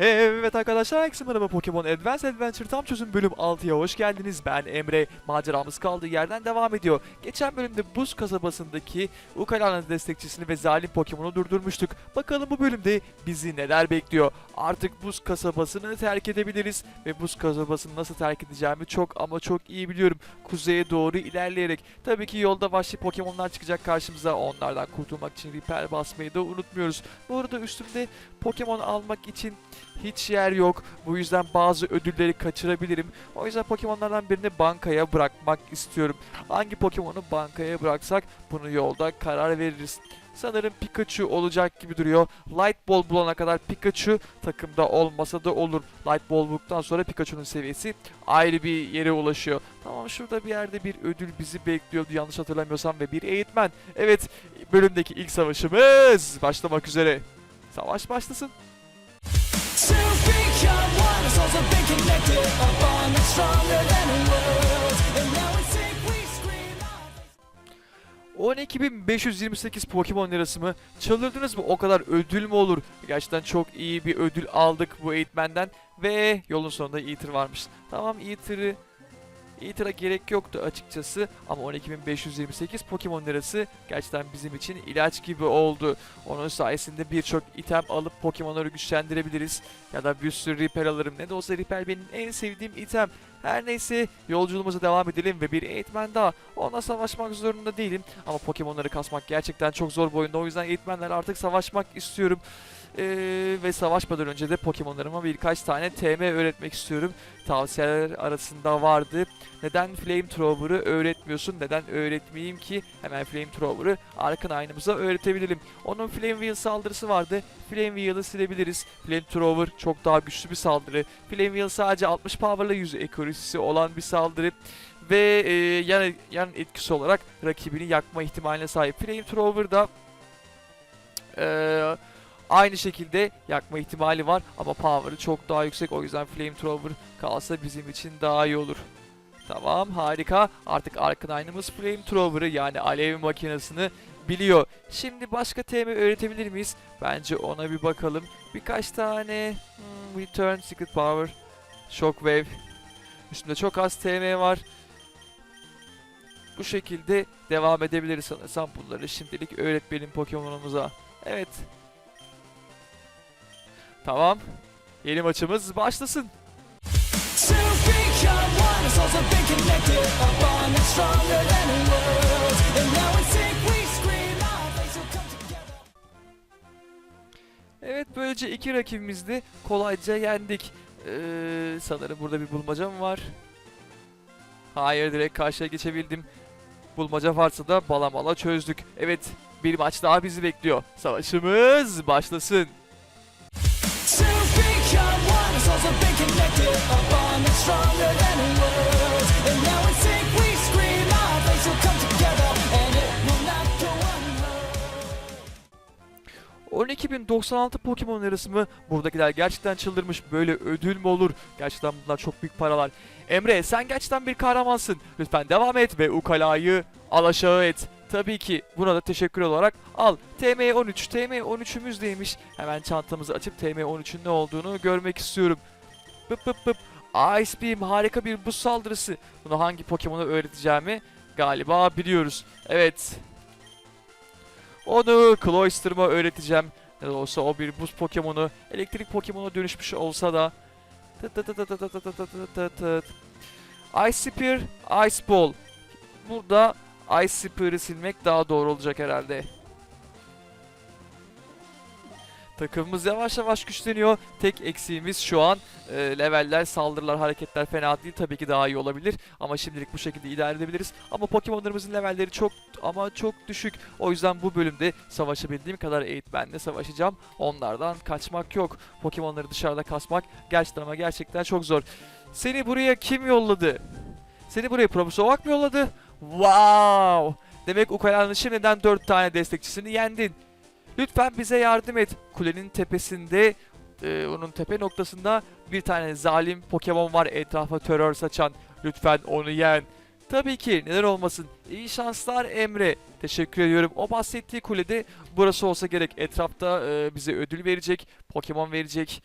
Evet arkadaşlar herkese merhaba Pokemon Advance Adventure tam çözüm bölüm 6'ya hoş geldiniz. Ben Emre. Maceramız kaldığı yerden devam ediyor. Geçen bölümde Buz kasabasındaki Ukalana destekçisini ve zalim Pokemon'u durdurmuştuk. Bakalım bu bölümde bizi neler bekliyor. Artık Buz kasabasını terk edebiliriz ve Buz kasabasını nasıl terk edeceğimi çok ama çok iyi biliyorum. Kuzeye doğru ilerleyerek. Tabii ki yolda vahşi Pokemon'lar çıkacak karşımıza. Onlardan kurtulmak için Repair basmayı da unutmuyoruz. Bu arada üstümde Pokemon almak için hiç yer yok. Bu yüzden bazı ödülleri kaçırabilirim. O yüzden Pokemon'lardan birini bankaya bırakmak istiyorum. Hangi Pokemon'u bankaya bıraksak bunu yolda karar veririz. Sanırım Pikachu olacak gibi duruyor. Light Ball bulana kadar Pikachu takımda olmasa da olur. Light Ball bulduktan sonra Pikachu'nun seviyesi ayrı bir yere ulaşıyor. Tamam şurada bir yerde bir ödül bizi bekliyordu yanlış hatırlamıyorsam ve bir eğitmen. Evet bölümdeki ilk savaşımız başlamak üzere. Savaş başlasın. 12.528 Pokemon lirası mı? Çıldırdınız mı? O kadar ödül mü olur? Gerçekten çok iyi bir ödül aldık bu eğitmenden. Ve yolun sonunda Eater varmış. Tamam Eater'ı Eater'a gerek yoktu açıkçası ama 12.528 Pokemon lirası gerçekten bizim için ilaç gibi oldu. Onun sayesinde birçok item alıp Pokemon'ları güçlendirebiliriz. Ya da bir sürü Repair alırım. Ne de olsa Repair benim en sevdiğim item. Her neyse yolculuğumuza devam edelim ve bir eğitmen daha. Onunla savaşmak zorunda değilim. Ama Pokemon'ları kasmak gerçekten çok zor bir oyunda. O yüzden eğitmenlerle artık savaşmak istiyorum. Ee, ve savaşmadan önce de Pokemon'larıma birkaç tane TM öğretmek istiyorum. Tavsiyeler arasında vardı. Neden Flamethrower'ı öğretmiyorsun? Neden öğretmeyeyim ki? Hemen Flamethrower'ı Arcanine'ımıza öğretebilirim. Onun Flame Wheel saldırısı vardı. Flame Wheel'ı silebiliriz. Flamethrower çok daha güçlü bir saldırı. Flame Wheel sadece 60 power'la 100 accuracy'si olan bir saldırı. Ve e, yan, yan etkisi olarak rakibini yakma ihtimaline sahip. Flamethrower da e, aynı şekilde yakma ihtimali var ama power'ı çok daha yüksek. O yüzden Flamethrower kalsa bizim için daha iyi olur. Tamam harika. Artık Arcanine'ımız Flamethrower'ı yani alev makinesini biliyor. Şimdi başka TM öğretebilir miyiz? Bence ona bir bakalım. Birkaç tane hmm, Return, Secret Power, Shockwave. Üstünde çok az TM var. Bu şekilde devam edebiliriz sanırsam bunları şimdilik öğretmeyelim Pokemon'umuza. Evet. Tamam. Yeni maçımız başlasın. Evet böylece iki rakibimizi kolayca yendik. Ee, sanırım burada bir bulmacam var. Hayır direkt karşıya geçebildim. Bulmaca varsa da balamala çözdük. Evet bir maç daha bizi bekliyor. Savaşımız başlasın souls have been connected. A bond that's stronger than a world. And now we sing, we scream out. They still come together. And it will not go unheard. 12.096 Pokemon arası mı? Buradakiler gerçekten çıldırmış. Böyle ödül mü olur? Gerçekten bunlar çok büyük paralar. Emre sen gerçekten bir kahramansın. Lütfen devam et ve Ukala'yı alaşağı et. Tabii ki buna da teşekkür olarak al TM13. TM13'ümüz neymiş? Hemen çantamızı açıp TM13'ün ne olduğunu görmek istiyorum. Bıp bıp bıp. Ice Beam harika bir buz saldırısı. Bunu hangi Pokemon'a öğreteceğimi galiba biliyoruz. Evet. Onu Cloyster'ıma öğreteceğim. Ne olsa o bir buz Pokemon'u elektrik Pokemon'a dönüşmüş olsa da. Ice Spear, Ice Ball. Burada Ice Spear'ı silmek daha doğru olacak herhalde. Takımımız yavaş yavaş güçleniyor. Tek eksiğimiz şu an e, leveller, saldırılar, hareketler fena değil. Tabii ki daha iyi olabilir. Ama şimdilik bu şekilde idare edebiliriz. Ama Pokemon'larımızın levelleri çok ama çok düşük. O yüzden bu bölümde savaşabildiğim kadar eğitmenle savaşacağım. Onlardan kaçmak yok. Pokemon'ları dışarıda kasmak gerçekten ama gerçekten çok zor. Seni buraya kim yolladı? Seni buraya Profesör Oak mı yolladı? Wow! Demek Ukalan'ın şimdiden 4 tane destekçisini yendin. Lütfen bize yardım et. Kulenin tepesinde, e, onun tepe noktasında bir tane zalim Pokemon var etrafa terör saçan. Lütfen onu yen. Tabii ki neden olmasın. İyi şanslar Emre. Teşekkür ediyorum. O bahsettiği kulede burası olsa gerek. Etrafta e, bize ödül verecek, Pokemon verecek.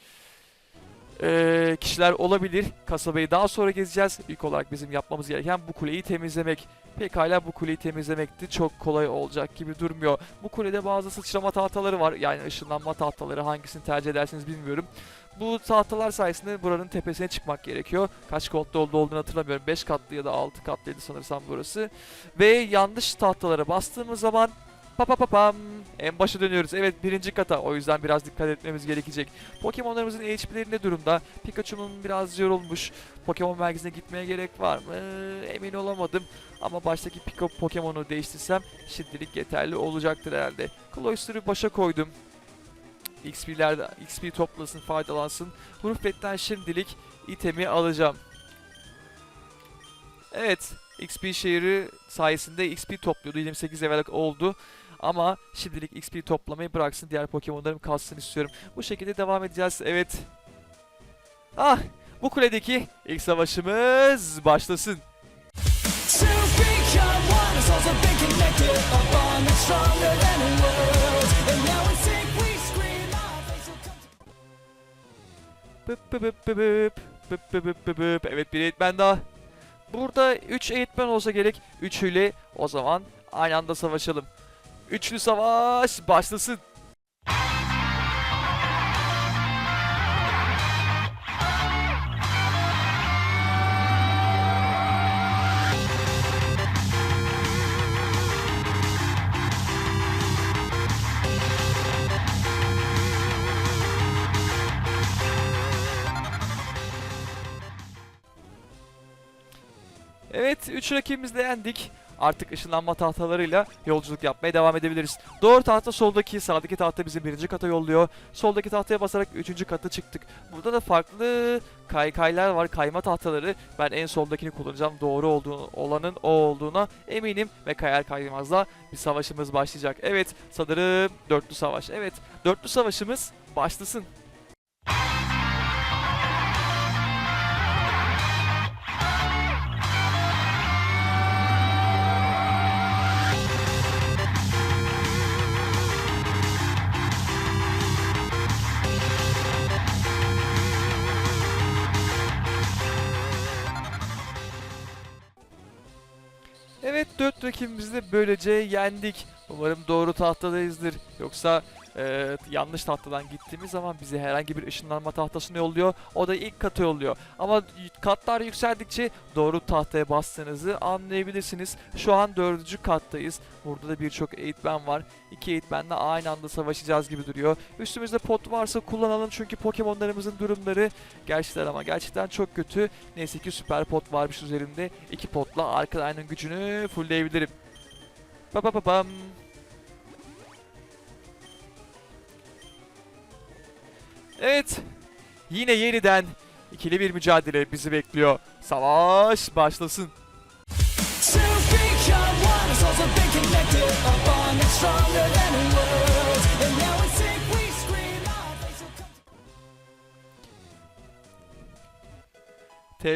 Eee, kişiler olabilir. Kasabayı daha sonra gezeceğiz. İlk olarak bizim yapmamız gereken bu kuleyi temizlemek. Pekala bu kuleyi temizlemek de çok kolay olacak gibi durmuyor. Bu kulede bazı sıçrama tahtaları var. Yani ışınlanma tahtaları hangisini tercih edersiniz bilmiyorum. Bu tahtalar sayesinde buranın tepesine çıkmak gerekiyor. Kaç katlı oldu olduğunu hatırlamıyorum. 5 katlı ya da 6 katlıydı sanırsam burası. Ve yanlış tahtalara bastığımız zaman pa en başa dönüyoruz. Evet birinci kata o yüzden biraz dikkat etmemiz gerekecek. Pokemon'larımızın HP'leri ne durumda? Pikachu'nun biraz yorulmuş. Pokemon merkezine gitmeye gerek var mı? Emin olamadım. Ama baştaki Pika Pokemon'u değiştirsem şimdilik yeterli olacaktır herhalde. Cloyster'ı başa koydum. XP'lerde XP toplasın, faydalansın. Hurufet'ten şimdilik itemi alacağım. Evet, XP şehri sayesinde XP topluyordu. 28 level oldu. Ama şimdilik XP toplamayı bıraksın. Diğer Pokemon'larım kalsın istiyorum. Bu şekilde devam edeceğiz. Evet. Ah, bu kuledeki ilk savaşımız başlasın. Evet bir eğitmen daha. Burada 3 eğitmen olsa gerek. Üçüyle o zaman aynı anda savaşalım. Üçlü savaş başlasın. Evet 3 rakibimizi de yendik. Artık ışınlanma tahtalarıyla yolculuk yapmaya devam edebiliriz. Doğru tahta soldaki, sağdaki tahta bizi birinci kata yolluyor. Soldaki tahtaya basarak üçüncü kata çıktık. Burada da farklı kaykaylar var, kayma tahtaları. Ben en soldakini kullanacağım. Doğru olduğunu, olanın o olduğuna eminim. Ve kayar kaymazla bir savaşımız başlayacak. Evet sanırım dörtlü savaş. Evet dörtlü savaşımız başlasın. Rakibimizi de böylece yendik. Umarım doğru tahtadayızdır. Yoksa e, yanlış tahtadan gittiğimiz zaman bizi herhangi bir ışınlanma tahtasına yolluyor. O da ilk kata yolluyor. Ama katlar yükseldikçe doğru tahtaya bastığınızı anlayabilirsiniz. Şu an dördüncü kattayız. Burada da birçok eğitmen var. İki eğitmenle aynı anda savaşacağız gibi duruyor. Üstümüzde pot varsa kullanalım çünkü Pokemon'larımızın durumları gerçekten ama gerçekten çok kötü. Neyse ki süper pot varmış üzerinde. İki potla Arcanine'ın gücünü fullleyebilirim. Pa pa pa pam. Evet. Yine yeniden ikili bir mücadele bizi bekliyor. Savaş başlasın. To become one is also been connected. A bond that's stronger than a world. And now in sync we scream our face will come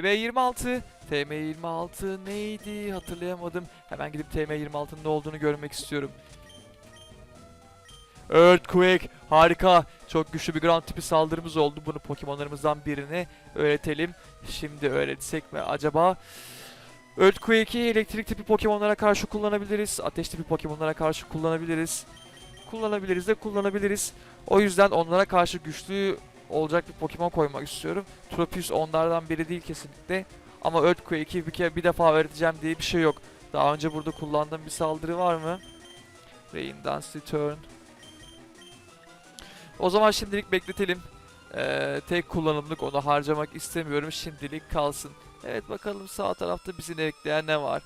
TM26. TM26 neydi hatırlayamadım. Hemen gidip TM26'nın ne olduğunu görmek istiyorum. Earthquake harika. Çok güçlü bir ground tipi saldırımız oldu. Bunu Pokemon'larımızdan birine öğretelim. Şimdi öğretsek mi acaba? Earthquake'i elektrik tipi Pokemon'lara karşı kullanabiliriz. Ateş tipi Pokemon'lara karşı kullanabiliriz. Kullanabiliriz de kullanabiliriz. O yüzden onlara karşı güçlü olacak bir Pokemon koymak istiyorum. Tropius onlardan biri değil kesinlikle. Ama Earthquake'i bir, kere, bir defa öğreteceğim diye bir şey yok. Daha önce burada kullandığım bir saldırı var mı? Rain Dance Return. O zaman şimdilik bekletelim. Ee, tek kullanımlık onu harcamak istemiyorum. Şimdilik kalsın. Evet bakalım sağ tarafta bizi bekleyen ne var?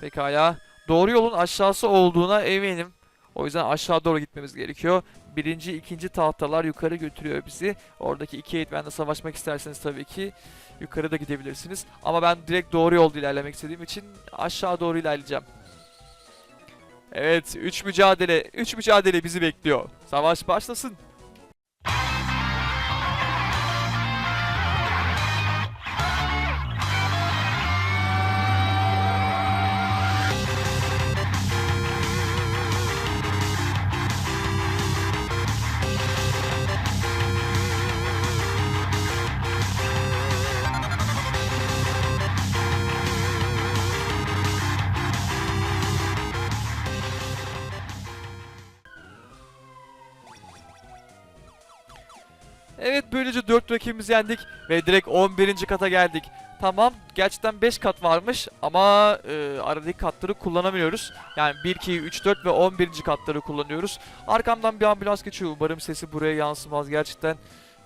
Pekala. Doğru yolun aşağısı olduğuna eminim. O yüzden aşağı doğru gitmemiz gerekiyor. Birinci, ikinci tahtalar yukarı götürüyor bizi. Oradaki iki eğitmenle savaşmak isterseniz tabii ki yukarı da gidebilirsiniz. Ama ben direkt doğru yolda ilerlemek istediğim için aşağı doğru ilerleyeceğim. Evet, 3 mücadele, 3 mücadele bizi bekliyor. Savaş başlasın. Böylece 4 rakibimizi yendik ve direkt 11. kata geldik. Tamam gerçekten 5 kat varmış ama e, aradaki katları kullanamıyoruz. Yani 1, 2, 3, 4 ve 11. katları kullanıyoruz. Arkamdan bir ambulans geçiyor. Umarım sesi buraya yansımaz gerçekten.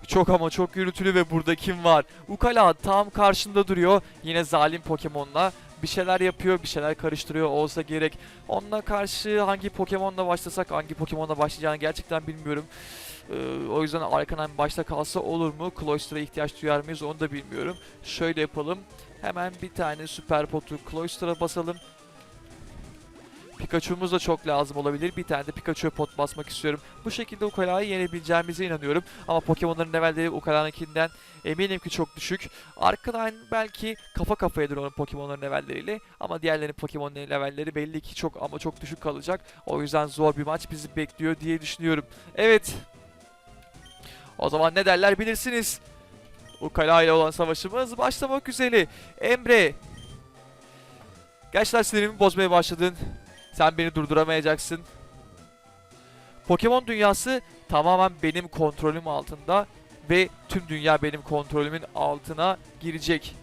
Çok ama çok gürültülü ve burada kim var? Ukala tam karşında duruyor. Yine zalim Pokemon'la. Bir şeyler yapıyor, bir şeyler karıştırıyor olsa gerek. Onunla karşı hangi Pokemon'la başlasak, hangi Pokemon'la başlayacağını gerçekten bilmiyorum. Ee, o yüzden Arkanen başta kalsa olur mu? Cloyster'a ihtiyaç duyar mıyız onu da bilmiyorum. Şöyle yapalım. Hemen bir tane süper potu Cloyster'a basalım. Pikachu'muz da çok lazım olabilir. Bir tane de Pikachu pot basmak istiyorum. Bu şekilde Ukala'yı yenebileceğimize inanıyorum. Ama Pokemon'ların levelleri Ukala'nınkinden eminim ki çok düşük. Arkadan belki kafa kafayadır onun Pokemon'ların levelleriyle. Ama diğerlerinin Pokemon'ların levelleri belli ki çok ama çok düşük kalacak. O yüzden zor bir maç bizi bekliyor diye düşünüyorum. Evet. O zaman ne derler bilirsiniz. Ukala ile olan savaşımız başlamak üzere. Emre. Gerçekten sinirimi bozmaya başladın. Sen beni durduramayacaksın. Pokemon dünyası tamamen benim kontrolüm altında ve tüm dünya benim kontrolümün altına girecek.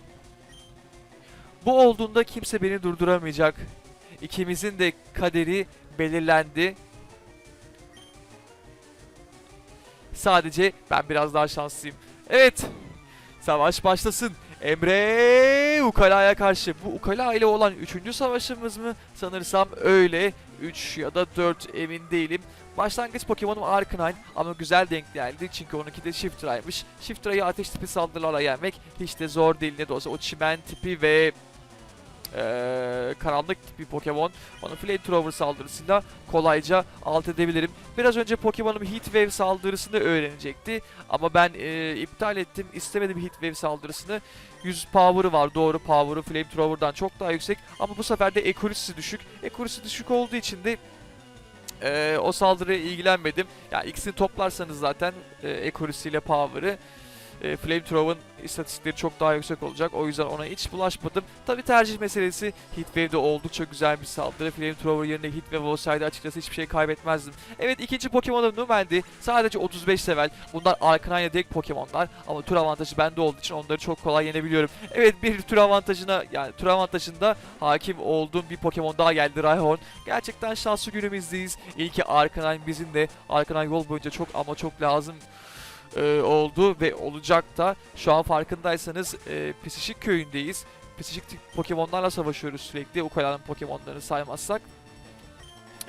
Bu olduğunda kimse beni durduramayacak. İkimizin de kaderi belirlendi. Sadece ben biraz daha şanslıyım. Evet. Savaş başlasın. Emre Ukala'ya karşı. Bu Ukala ile olan 3. savaşımız mı? Sanırsam öyle. 3 ya da 4 emin değilim. Başlangıç Pokemon'um Arcanine ama güzel denk geldi çünkü onunki de Shiftra'ymış. Shiftra'yı ateş tipi saldırılarla yenmek hiç de zor değil ne de olsa o çimen tipi ve eee, karanlık tipi Pokemon onu Flamethrower saldırısıyla kolayca alt edebilirim. Biraz önce Pokemon'um Heat Wave saldırısını öğrenecekti ama ben eee, iptal ettim istemedim Heat Wave saldırısını. 100 power'ı var doğru power'ı Flamethrower'dan çok daha yüksek ama bu sefer de accuracy'si düşük. Accuracy düşük olduğu için de eee, o saldırıya ilgilenmedim. Yani ikisini toplarsanız zaten eee accuracy power'ı e, Flamethrower'ın istatistikleri çok daha yüksek olacak. O yüzden ona hiç bulaşmadım. Tabi tercih meselesi Heatwave'de oldukça güzel bir saldırı. Flamethrower yerine Heatwave olsaydı açıkçası hiçbir şey kaybetmezdim. Evet ikinci Pokemon'um Numendi. Sadece 35 level. Bunlar Arcanine direkt Pokemon'lar. Ama tur avantajı bende olduğu için onları çok kolay yenebiliyorum. Evet bir tur avantajına yani tur avantajında hakim olduğum bir Pokemon daha geldi Rhyhorn. Gerçekten şanslı günümüzdeyiz. İyi ki Arcanine bizim de Arcanine yol boyunca çok ama çok lazım e, oldu ve olacak da şu an farkındaysanız e, Pisişik köyündeyiz. Pisişik Pokemon'larla savaşıyoruz sürekli. Ukala'nın Pokemon'larını saymazsak.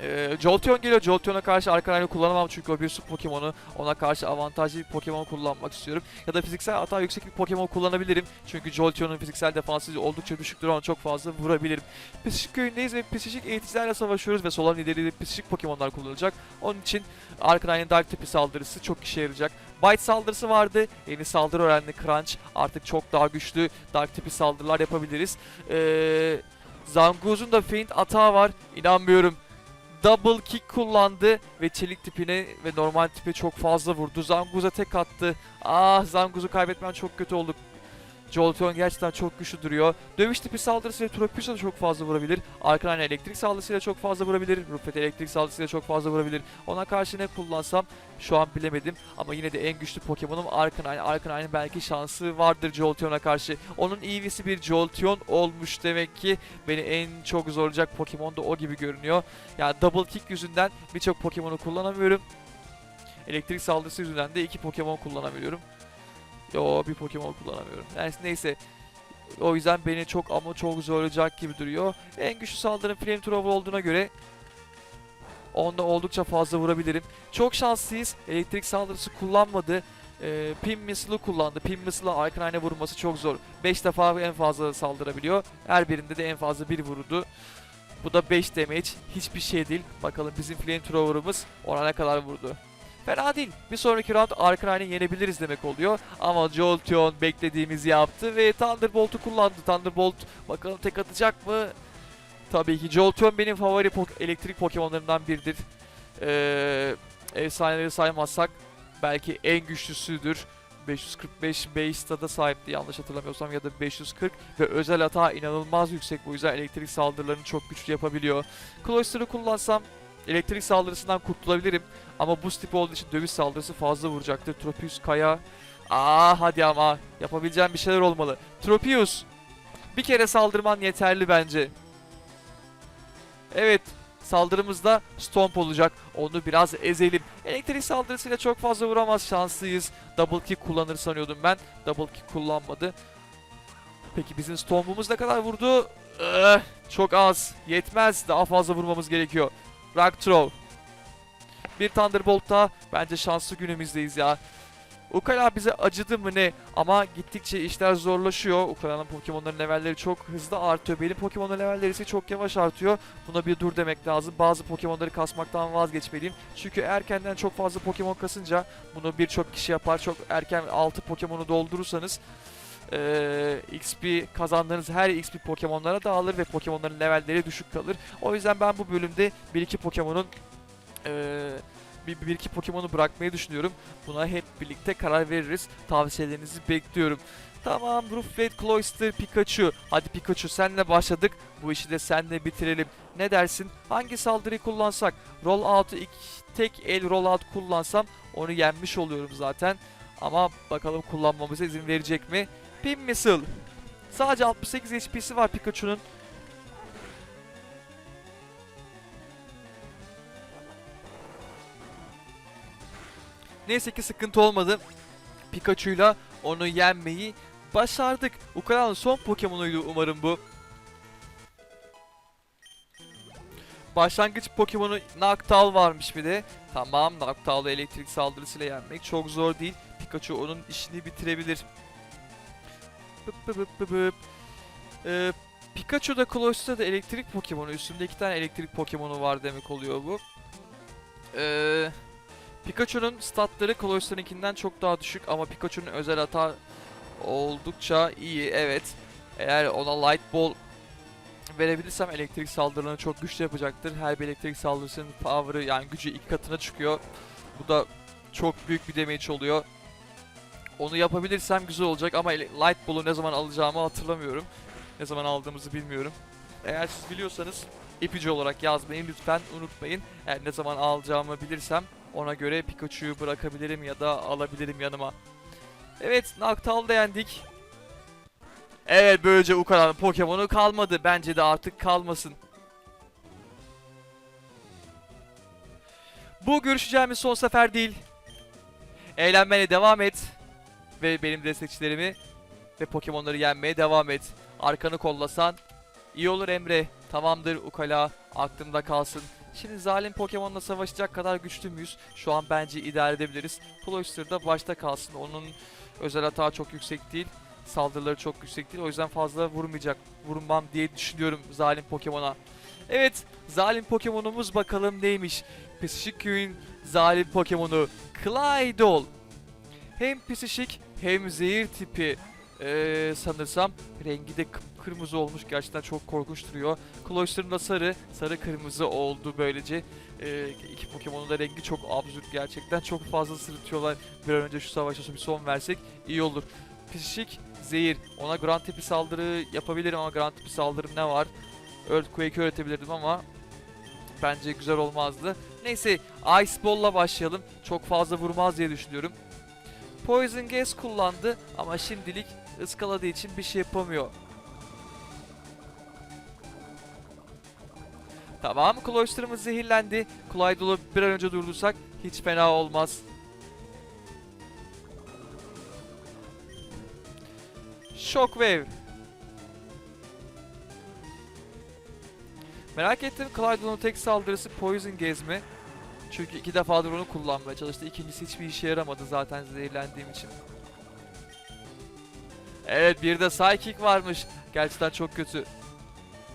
E, Jolteon geliyor. Jolteon'a karşı Arcanine'ı kullanamam çünkü o bir su Pokemon'u. Ona karşı avantajlı bir Pokemon kullanmak istiyorum. Ya da fiziksel hata yüksek bir Pokemon kullanabilirim. Çünkü Jolteon'un fiziksel defansı oldukça düşüktür. Ona çok fazla vurabilirim. Pisişik köyündeyiz ve Pisişik eğiticilerle savaşıyoruz ve Solan lideri de Pisişik Pokemon'lar kullanılacak. Onun için Arcanine'in Dark tipi saldırısı çok işe yarayacak. Bite saldırısı vardı. Yeni saldırı öğrendi Crunch. Artık çok daha güçlü Dark tipi saldırılar yapabiliriz. Ee, Zanguz'un da Feint atağı var. İnanmıyorum. Double kick kullandı ve çelik tipine ve normal tipe çok fazla vurdu. Zanguz'a tek attı. Ah Zanguz'u kaybetmen çok kötü oldu. Jolteon gerçekten çok güçlü duruyor. Dövüş tipi saldırısıyla Tropius'a da çok fazla vurabilir. Arcanine elektrik saldırısıyla çok fazla vurabilir. Rupet elektrik saldırısıyla çok fazla vurabilir. Ona karşı ne kullansam şu an bilemedim. Ama yine de en güçlü Pokemon'um Arcanine. Arcanine'in belki şansı vardır Jolteon'a karşı. Onun EV'si bir Jolteon olmuş demek ki. Beni en çok zorlayacak Pokemon da o gibi görünüyor. Yani double kick yüzünden birçok Pokemon'u kullanamıyorum. Elektrik saldırısı yüzünden de iki Pokemon kullanabiliyorum. Yo bir Pokemon kullanamıyorum. Yani neyse. O yüzden beni çok ama çok zorlayacak gibi duruyor. En güçlü saldırım Flamethrower olduğuna göre onda oldukça fazla vurabilirim. Çok şanslıyız. Elektrik saldırısı kullanmadı. Ee, Pin Missile'ı kullandı. Pin Missile'a Arcanine'e vurması çok zor. 5 defa en fazla saldırabiliyor. Her birinde de en fazla bir vurdu. Bu da 5 damage. Hiçbir şey değil. Bakalım bizim Flamethrower'ımız ona ne kadar vurdu. Fena değil. Bir sonraki round Arcanine'i yenebiliriz demek oluyor. Ama Jolteon beklediğimizi yaptı ve Thunderbolt'u kullandı. Thunderbolt bakalım tek atacak mı? Tabii ki Jolteon benim favori pok- elektrik Pokemon'larımdan biridir. Ee, efsaneleri saymazsak belki en güçlüsüdür. 545 base'da da sahipti yanlış hatırlamıyorsam ya da 540 ve özel hata inanılmaz yüksek bu yüzden elektrik saldırılarını çok güçlü yapabiliyor. Cloyster'ı kullansam elektrik saldırısından kurtulabilirim. Ama buz tipi olduğu için dövüş saldırısı fazla vuracaktır. Tropius Kaya. Aa hadi ama yapabileceğim bir şeyler olmalı. Tropius bir kere saldırman yeterli bence. Evet saldırımızda Stomp olacak. Onu biraz ezelim. Elektrik saldırısıyla çok fazla vuramaz şanslıyız. Double kick kullanır sanıyordum ben. Double kick kullanmadı. Peki bizim Stomp'umuz ne kadar vurdu? Eh, çok az. Yetmez. Daha fazla vurmamız gerekiyor. Rock Throw. Bir Thunderbolt daha. Bence şanslı günümüzdeyiz ya. Ukala bize acıdı mı ne? Ama gittikçe işler zorlaşıyor. Ukala'nın Pokemon'ların levelleri çok hızlı artıyor. Benim Pokemon'ların levelleri ise çok yavaş artıyor. Buna bir dur demek lazım. Bazı Pokemon'ları kasmaktan vazgeçmeliyim. Çünkü erkenden çok fazla Pokemon kasınca bunu birçok kişi yapar. Çok erken 6 Pokemon'u doldurursanız eee, XP kazandığınız her XP Pokemon'lara dağılır ve Pokemon'ların levelleri düşük kalır. O yüzden ben bu bölümde 1-2 Pokemon'un eee bir, bir iki Pokemon'u bırakmayı düşünüyorum. Buna hep birlikte karar veririz. Tavsiyelerinizi bekliyorum. Tamam Ruflet, Cloyster, Pikachu. Hadi Pikachu senle başladık. Bu işi de senle bitirelim. Ne dersin? Hangi saldırıyı kullansak? Roll out'u ilk tek el roll out kullansam onu yenmiş oluyorum zaten. Ama bakalım kullanmamıza izin verecek mi? Pin Missile. Sadece 68 HP'si var Pikachu'nun. Neyse ki sıkıntı olmadı. Pikachu'yla onu yenmeyi başardık. Ukara'nın son Pokemon'uydu umarım bu. Başlangıç Pokemon'u Noctowl varmış bir de. Tamam Noctowl'u elektrik saldırısıyla yenmek çok zor değil. Pikachu onun işini bitirebilir. Bıp bıp bıp bıp. Ee, Pikachu'da Cloyster'da elektrik Pokemon'u. Üstünde iki tane elektrik Pokemon'u var demek oluyor bu. Eee... Pikachu'nun statları Cloyster'ınkinden çok daha düşük ama Pikachu'nun özel hata oldukça iyi evet. Eğer ona Light Ball verebilirsem elektrik saldırılarını çok güçlü yapacaktır. Her bir elektrik saldırısının power'ı yani gücü iki katına çıkıyor. Bu da çok büyük bir damage oluyor. Onu yapabilirsem güzel olacak ama Light Ball'u ne zaman alacağımı hatırlamıyorum. Ne zaman aldığımızı bilmiyorum. Eğer siz biliyorsanız ipucu olarak yazmayı lütfen unutmayın. Eğer ne zaman alacağımı bilirsem ona göre Pikachu'yu bırakabilirim ya da alabilirim yanıma. Evet, Noctowl'da yendik. Evet, böylece Ukara'nın Pokemon'u kalmadı. Bence de artık kalmasın. Bu görüşeceğimiz son sefer değil. Eğlenmene devam et. Ve benim destekçilerimi ve Pokemon'ları yenmeye devam et. Arkanı kollasan iyi olur Emre. Tamamdır Ukala. Aklımda kalsın. Şimdi zalim Pokemon'la savaşacak kadar güçlü müyüz? Şu an bence idare edebiliriz. Cloyster da başta kalsın. Onun özel hata çok yüksek değil. Saldırıları çok yüksek değil. O yüzden fazla vurmayacak. Vurmam diye düşünüyorum zalim Pokemon'a. Evet, zalim Pokemon'umuz bakalım neymiş. Psişik köyün zalim Pokemon'u Clydol. Hem psişik hem zehir tipi ee, sanırsam rengi de kırmızı olmuş gerçekten çok korkunç duruyor. Cloyster'ın da sarı, sarı kırmızı oldu böylece. Ee, iki Pokemon'un da rengi çok absürt gerçekten. Çok fazla sırıtıyorlar. Bir an önce şu savaşa bir son versek iyi olur. Psişik, zehir. Ona Grand tipi saldırı yapabilirim ama Grand tipi saldırım ne var? Earthquake öğretebilirdim ama bence güzel olmazdı. Neyse Ice Ball'la başlayalım. Çok fazla vurmaz diye düşünüyorum. Poison Gas kullandı ama şimdilik ıskaladığı için bir şey yapamıyor. Tamam, Cloyster'ımız zehirlendi. Clydol'u bir an önce durdursak hiç fena olmaz. Shockwave. Merak ettim Clydol'un tek saldırısı Poison Gaze mi? Çünkü iki defadır onu kullanmaya çalıştı. İkincisi hiçbir işe yaramadı zaten zehirlendiğim için. Evet bir de Psychic varmış. Gerçekten çok kötü.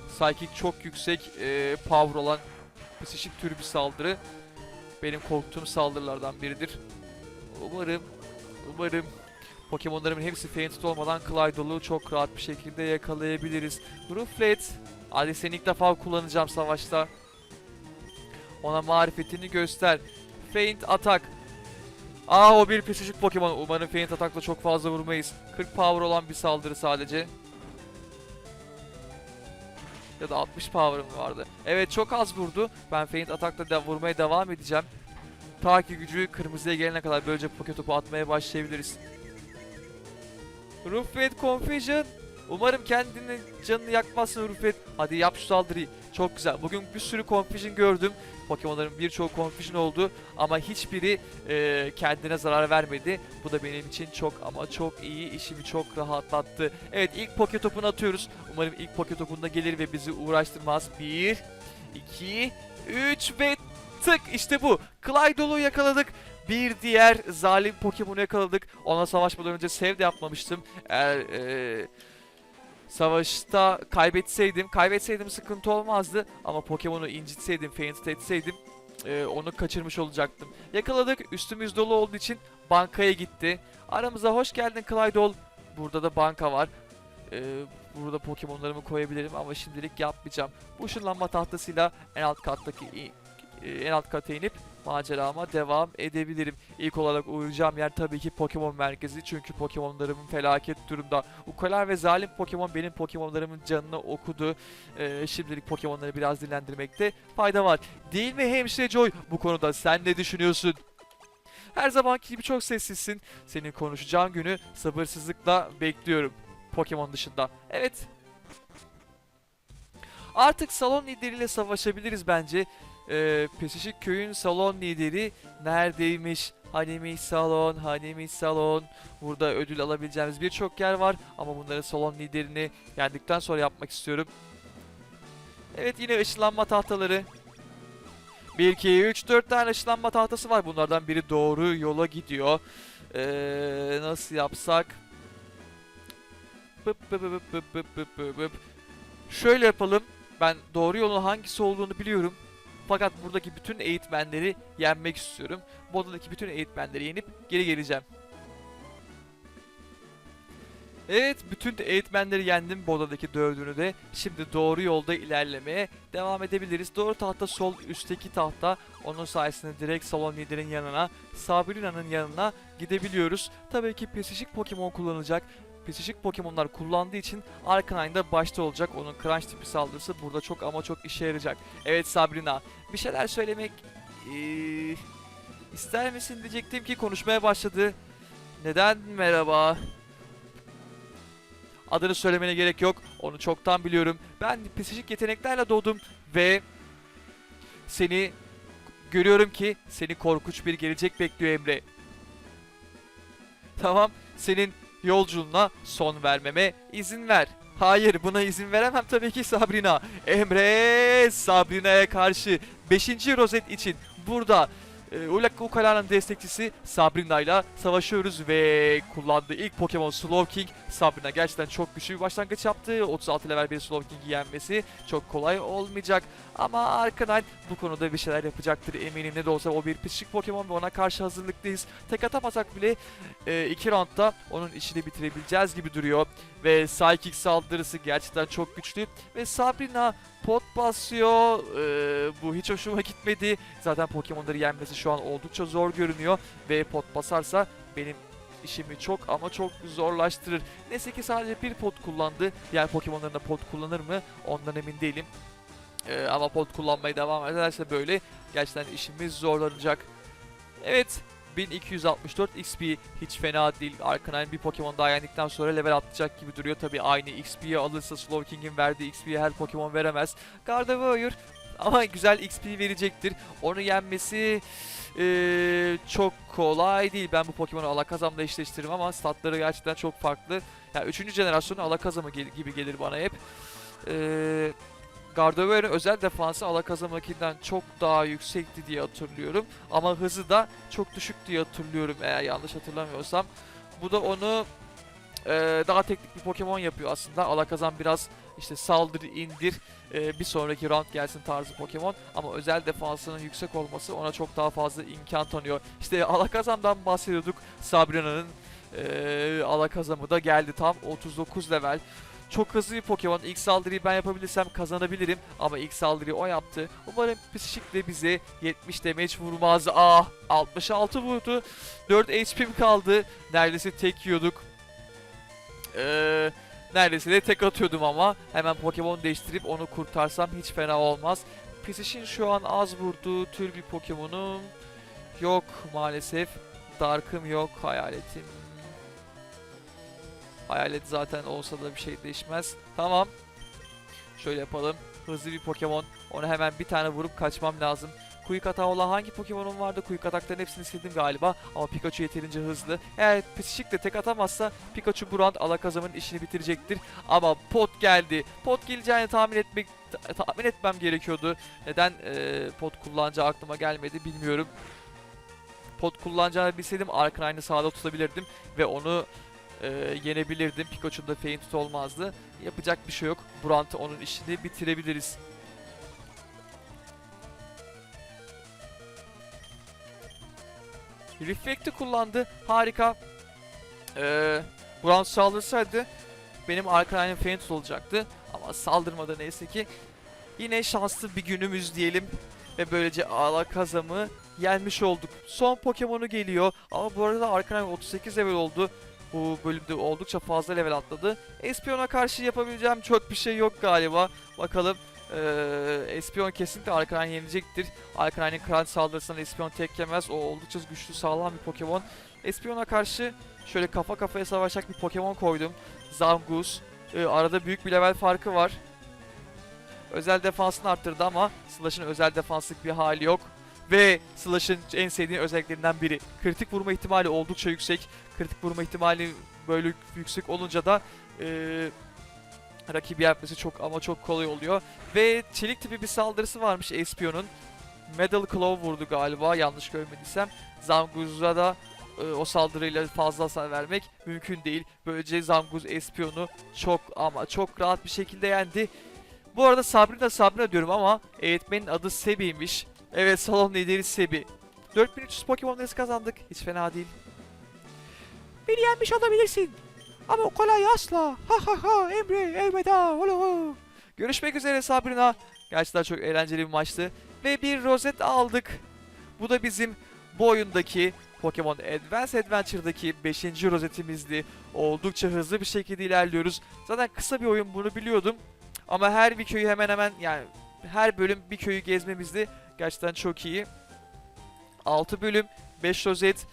Psychic çok yüksek e, power olan psişik tür bir saldırı. Benim korktuğum saldırılardan biridir. Umarım, umarım Pokemon'larımın hepsi fainted olmadan Clydol'u çok rahat bir şekilde yakalayabiliriz. Ruflet, hadi seni ilk defa kullanacağım savaşta. Ona marifetini göster. Feint atak. Aa o bir psişik Pokemon. Umarım Feint atakla çok fazla vurmayız. 40 power olan bir saldırı sadece. ya da 60 power'ım vardı. Evet çok az vurdu. Ben feint atakla da vurmaya devam edeceğim. Ta ki gücü kırmızıya gelene kadar böylece poke topu atmaya başlayabiliriz. Rufet Confusion. Umarım kendini canını yakmazsın Rufet. Hadi yap şu saldırıyı. Çok güzel. Bugün bir sürü Confusion gördüm. Pokemon'ların birçoğu Confusion oldu. Ama hiçbiri e, kendine zarar vermedi. Bu da benim için çok ama çok iyi. işimi çok rahatlattı. Evet ilk poke topunu atıyoruz. Umarım ilk poke topunda gelir ve bizi uğraştırmaz. 1, 2, 3 ve tık işte bu. Clydol'u yakaladık. Bir diğer zalim Pokemon'u yakaladık. Ona savaşmadan önce save de yapmamıştım. Eğer e, savaşta kaybetseydim, kaybetseydim sıkıntı olmazdı. Ama Pokemon'u incitseydim, faint etseydim e, onu kaçırmış olacaktım. Yakaladık. Üstümüz dolu olduğu için bankaya gitti. Aramıza hoş geldin Clydol. Burada da banka var. E, burada Pokemon'larımı koyabilirim ama şimdilik yapmayacağım. Bu ışınlanma tahtasıyla en alt kattaki en alt kata inip macerama devam edebilirim. İlk olarak uğrayacağım yer tabii ki Pokemon merkezi çünkü Pokemon'larımın felaket durumda. Ukalar ve zalim Pokemon benim Pokemon'larımın canını okudu. Ee, şimdilik Pokemon'ları biraz dinlendirmekte fayda var. Değil mi Hemşire Joy? Bu konuda sen ne düşünüyorsun? Her zamanki gibi çok sessizsin. Senin konuşacağın günü sabırsızlıkla bekliyorum. Pokemon dışında. Evet. Artık salon lideriyle savaşabiliriz bence. Ee, Pesişik köyün salon lideri neredeymiş? Hanimiş salon, hanimiş salon. Burada ödül alabileceğimiz birçok yer var ama bunları salon liderini yendikten sonra yapmak istiyorum. Evet yine ışınlanma tahtaları. 1, 2, 3, 4 tane ışınlanma tahtası var. Bunlardan biri doğru yola gidiyor. Ee, nasıl yapsak? Bıp bıp bıp bıp bıp bıp bıp. Şöyle yapalım. Ben doğru yolun hangisi olduğunu biliyorum. Fakat buradaki bütün eğitmenleri yenmek istiyorum. Boda'daki bütün eğitmenleri yenip geri geleceğim. Evet, bütün eğitmenleri yendim Boda'daki dördünü de. Şimdi doğru yolda ilerlemeye devam edebiliriz. Doğru tahta sol üstteki tahta. Onun sayesinde direkt salon liderin yanına, Sabrina'nın yanına gidebiliyoruz. Tabii ki pesişik Pokemon kullanacak. Pesişik Pokemon'lar kullandığı için Arcanine'da başta olacak. Onun Crunch tipi saldırısı burada çok ama çok işe yarayacak. Evet Sabrina, bir şeyler söylemek eee, ister misin diyecektim ki konuşmaya başladı. Neden merhaba? Adını söylemene gerek yok. Onu çoktan biliyorum. Ben psikolojik yeteneklerle doğdum ve seni görüyorum ki seni korkunç bir gelecek bekliyor Emre. Tamam, senin yolculuğuna son vermeme izin ver. Hayır, buna izin veremem tabii ki Sabrina. Emre, Sabrina'ya karşı 5. rozet için burada Ulak Ukala'nın destekçisi Sabrina ile savaşıyoruz ve kullandığı ilk Pokemon Slowking Sabrina gerçekten çok güçlü bir başlangıç yaptı. 36 level bir Slowking'i yenmesi çok kolay olmayacak. Ama Arcanine bu konuda bir şeyler yapacaktır eminim. Ne de olsa o bir pişik Pokemon ve ona karşı hazırlıklıyız. Tek atamasak bile e, iki roundda onun işini bitirebileceğiz gibi duruyor. Ve Psychic saldırısı gerçekten çok güçlü. Ve Sabrina pot basıyor. E, bu hiç hoşuma gitmedi. Zaten Pokemon'ları yenmesi şu an oldukça zor görünüyor. Ve pot basarsa benim işimi çok ama çok zorlaştırır. Neyse ki sadece bir pot kullandı. Diğer Pokemon'ların da pot kullanır mı? Ondan emin değilim. Ee, ama pot kullanmaya devam ederse böyle gerçekten işimiz zorlanacak. Evet 1264 XP hiç fena değil. Arcanine bir Pokemon daha yendikten sonra level atlayacak gibi duruyor. Tabi aynı XP'yi alırsa Slowking'in verdiği XP'yi her Pokemon veremez. Gardevoir ama güzel XP verecektir. Onu yenmesi eee, çok kolay değil. Ben bu Pokemon'u Alakazam'la eşleştiririm ama statları gerçekten çok farklı. Ya 3. jenerasyonu Alakazam'ı gibi gelir bana hep. Eee Gardevoir'ın özel defansı Alakazam'dakinden çok daha yüksekti diye hatırlıyorum. Ama hızı da çok düşük diye hatırlıyorum eğer yanlış hatırlamıyorsam. Bu da onu eee, daha teknik bir Pokemon yapıyor aslında. Alakazam biraz işte saldır indir eee, bir sonraki round gelsin tarzı Pokemon. Ama özel defansının yüksek olması ona çok daha fazla imkan tanıyor. İşte Alakazam'dan bahsediyorduk. Sabrina'nın eee Alakazam'ı da geldi tam 39 level. Çok hızlı bir Pokemon. İlk saldırıyı ben yapabilirsem kazanabilirim. Ama ilk saldırıyı o yaptı. Umarım Psychic de bize 70 damage vurmaz. Ah 66 vurdu. 4 HP'm kaldı. Neredeyse tek yiyorduk. Ee, Neredeyse de tek atıyordum ama hemen Pokemon değiştirip onu kurtarsam hiç fena olmaz. Pisişin şu an az vurdu. Tür bir Pokemon'um yok maalesef. Dark'ım yok. Hayaletim. Hayalet zaten olsa da bir şey değişmez. Tamam. Şöyle yapalım. Hızlı bir Pokemon. Ona hemen bir tane vurup kaçmam lazım. Quick Attack olan hangi Pokemon'um vardı? Quick Attack'ların hepsini sildim galiba. Ama Pikachu yeterince hızlı. Eğer Psychic de tek atamazsa Pikachu Brand Alakazam'ın işini bitirecektir. Ama pot geldi. Pot geleceğini tahmin etmek ta- tahmin etmem gerekiyordu. Neden eee, pot kullanacağı aklıma gelmedi bilmiyorum. Pot kullanacağını bilseydim Arcanine'ı sağda tutabilirdim ve onu eee, yenebilirdim. Pikachu'da Feint olmazdı. Yapacak bir şey yok. Brand'ı onun işini bitirebiliriz. Reflect'i kullandı. Harika. Ee, Brand saldırsaydı benim Arcanine'im Feint olacaktı. Ama saldırmadı neyse ki. Yine şanslı bir günümüz diyelim. Ve böylece Alakazam'ı yenmiş olduk. Son Pokemon'u geliyor. Ama bu arada Arcanine 38 level oldu. Bu bölümde oldukça fazla level atladı. Espion'a karşı yapabileceğim çok bir şey yok galiba. Bakalım. Ee, Espion kesinlikle Arcanine yenecektir. Arcanine'in kral saldırısından Espion tek yemez. O oldukça güçlü sağlam bir Pokemon. Espion'a karşı şöyle kafa kafaya savaşacak bir Pokemon koydum. Zangoose. Ee, arada büyük bir level farkı var. Özel defansını arttırdı ama Slash'ın özel defanslık bir hali yok. Ve Slash'ın en sevdiğim özelliklerinden biri. Kritik vurma ihtimali oldukça yüksek. Kritik vurma ihtimali böyle yüksek olunca da eee rakibi yapması çok ama çok kolay oluyor. Ve çelik tipi bir saldırısı varmış Espion'un. Metal Claw vurdu galiba yanlış görmediysem. Zanguz'a da e, o saldırıyla fazla hasar vermek mümkün değil. Böylece Zanguz Espion'u çok ama çok rahat bir şekilde yendi. Bu arada Sabrina Sabrina diyorum ama eğitmenin adı Sebi'ymiş. Evet salon lideri Sebi. 4300 Pokemon Desi kazandık. Hiç fena değil. Beni yenmiş olabilirsin. Ama o kolay asla. Ha ha ha Emre elveda. Görüşmek üzere Sabrina. Gerçekten çok eğlenceli bir maçtı. Ve bir rozet aldık. Bu da bizim bu oyundaki Pokemon Advance Adventure'daki 5. rozetimizdi. Oldukça hızlı bir şekilde ilerliyoruz. Zaten kısa bir oyun bunu biliyordum. Ama her bir köyü hemen hemen yani her bölüm bir köyü gezmemizdi. Gerçekten çok iyi. 6 bölüm, 5 rozet,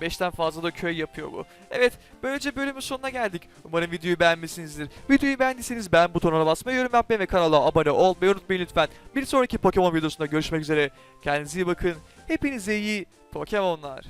5'ten fazla da köy yapıyor bu. Evet, böylece bölümün sonuna geldik. Umarım videoyu beğenmişsinizdir. Videoyu beğendiyseniz beğen butonuna basmayı, yorum yapmayı ve kanala abone olmayı unutmayın lütfen. Bir sonraki Pokemon videosunda görüşmek üzere. Kendinize iyi bakın. Hepinize iyi Pokemonlar.